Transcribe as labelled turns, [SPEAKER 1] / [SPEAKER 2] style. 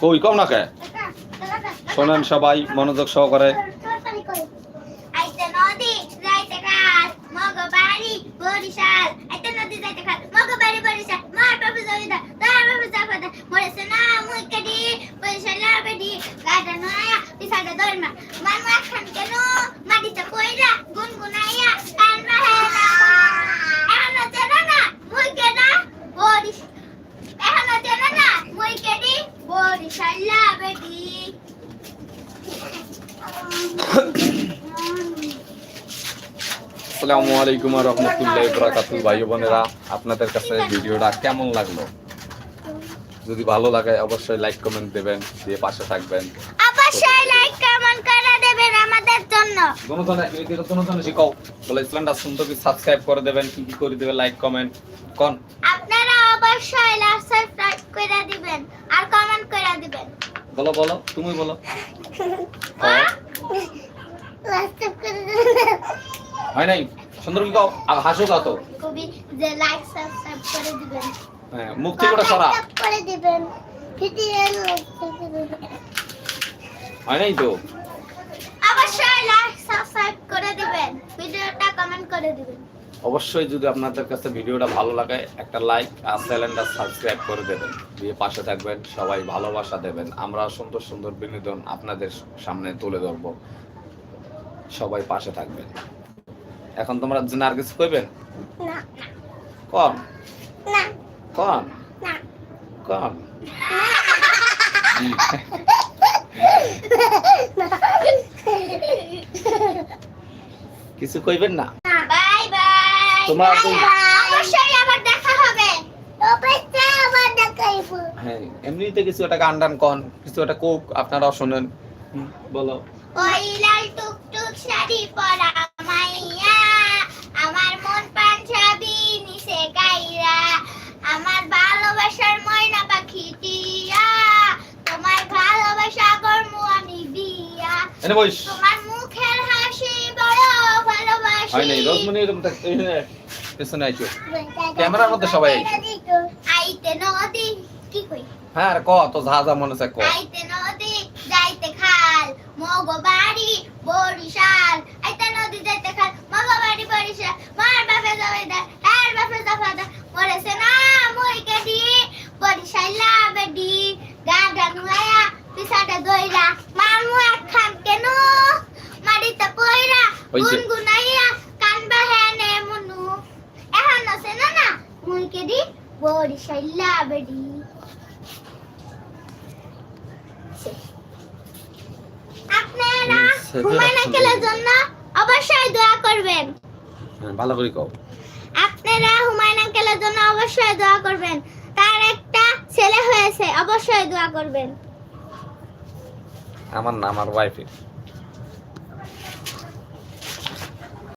[SPEAKER 1] কই কম না কে? শোনেন সবাই মনোযোগ সহকারে।
[SPEAKER 2] আইতে নদী যাইতে খাল মগবাড়ি বরিশাল আইতে নদী যাইতে খাল মগবাড়ি বরিশাল মার বাবু জমিদার তার বাবু জাফাদার মরেছে না মুই কেডি বরিশাল বেডি গাডা নয়া পিছাটা দরমা মান মা খান কেন মাটিতে কইরা গুনগুনাইয়া কান বাহেলা এখনও চেনা না মুই কেডা বরিশ এখনও চেনা না মুই কেডি বরিশাল বেডি
[SPEAKER 1] আসসালামু আলাইকুম ওয়া রাহমাতুল্লাহি ওয়া ভাই বোনেরা আপনাদের কাছে ভিডিওটা কেমন লাগল? যদি ভালো লাগে অবশ্যই লাইক কমেন্ট দেবেন দিয়ে পাশে থাকবেন।
[SPEAKER 2] অবশ্যই লাইক কমেন্ট করে দেবেন আমাদের জন্য।
[SPEAKER 1] শিখাও বলে ইসলামটা সুন্দর করে সাবস্ক্রাইব করে দেবেন কি কি করে দেবেন লাইক কমেন্ট কোন?
[SPEAKER 2] আপনারা অবশ্যই লাইক সাবস্ক্রাইব করে দিবেন আর কমেন্ট করে দিবেন।
[SPEAKER 1] বলো বলো তুমি বলো।
[SPEAKER 2] সাবস্ক্রাইব করে দিবেন।
[SPEAKER 1] হয় নাই? সুন্দর কি কও? আর হাসো কত
[SPEAKER 2] কবি যে লাইক সাবস্ক্রাইব করে দিবেন।
[SPEAKER 1] হ্যাঁ মুখ থেকে ওটা সরা।
[SPEAKER 2] করে দিবেন। ভিডিও লাইক করে দিবেন।
[SPEAKER 1] হয় নাই তো?
[SPEAKER 2] অবশ্যই লাইক সাবস্ক্রাইব করে দিবেন। ভিডিওটা কমেন্ট করে দিবেন।
[SPEAKER 1] অবশ্যই যদি আপনাদের কাছে ভিডিওটা ভালো লাগে একটা লাইক আর চ্যানেলটা সাবস্ক্রাইব করে দেবেন। দিয়ে পাশে থাকবেন সবাই ভালোবাসা দেবেন। আমরা সুন্দর সুন্দর বিনোদন আপনাদের সামনে তুলে ধরবো। সবাই পাশে থাকবেন। এখন তোমরা জন্য আর কিছু কইবেন
[SPEAKER 2] না
[SPEAKER 1] কম?
[SPEAKER 2] না।
[SPEAKER 1] কম?
[SPEAKER 2] না।
[SPEAKER 1] কম? কিছু কইবেন না?
[SPEAKER 2] Bye bye.
[SPEAKER 1] তোমরা
[SPEAKER 2] অবশ্যই আবার দেখা হবে। অবশ্যই আবার দেখা হবে
[SPEAKER 1] হ্যাঁ এমনিতে কিছু একটা গান টান কন কিছু একটা কোক আপনারাও শোনেন। বলো।
[SPEAKER 2] ওই লাল টুকটুক শাড়ি পরা
[SPEAKER 1] এনে বইস
[SPEAKER 2] তোমার মুখের হাসি বড় ভালোবাসি।
[SPEAKER 1] হয় নাই এরকম পেছনে আইছো। ক্যামেরার মধ্যে সবাই
[SPEAKER 2] আইতে নদী কি কই?
[SPEAKER 1] হ্যাঁ আর ক তো যা যা মনে চায় ক।
[SPEAKER 2] আইতে নদী যাইতে খাল মগ বাড়ি বরিশাল। আইতে নদী যাইতে খাল মগ বাড়ি বরিশাল। মার বাপে তার বাপে মরেছে না বরিশাল গাডা নুয়া দইরা মার খান মাটিতে পয়রা গুনগুনাইয়া কান বাহেনে মনু এখন আছে না না মই কেডি বরিশাল বেডি আপনারা হুমায়ুন আঙ্কেলের জন্য অবশ্যই দোয়া করবেন
[SPEAKER 1] ভালো করে কও
[SPEAKER 2] আপনারা হুমায়ুন আঙ্কেলের জন্য অবশ্যই দোয়া করবেন তার একটা ছেলে হয়েছে অবশ্যই দোয়া করবেন
[SPEAKER 1] আমার না আমার ওয়াইফের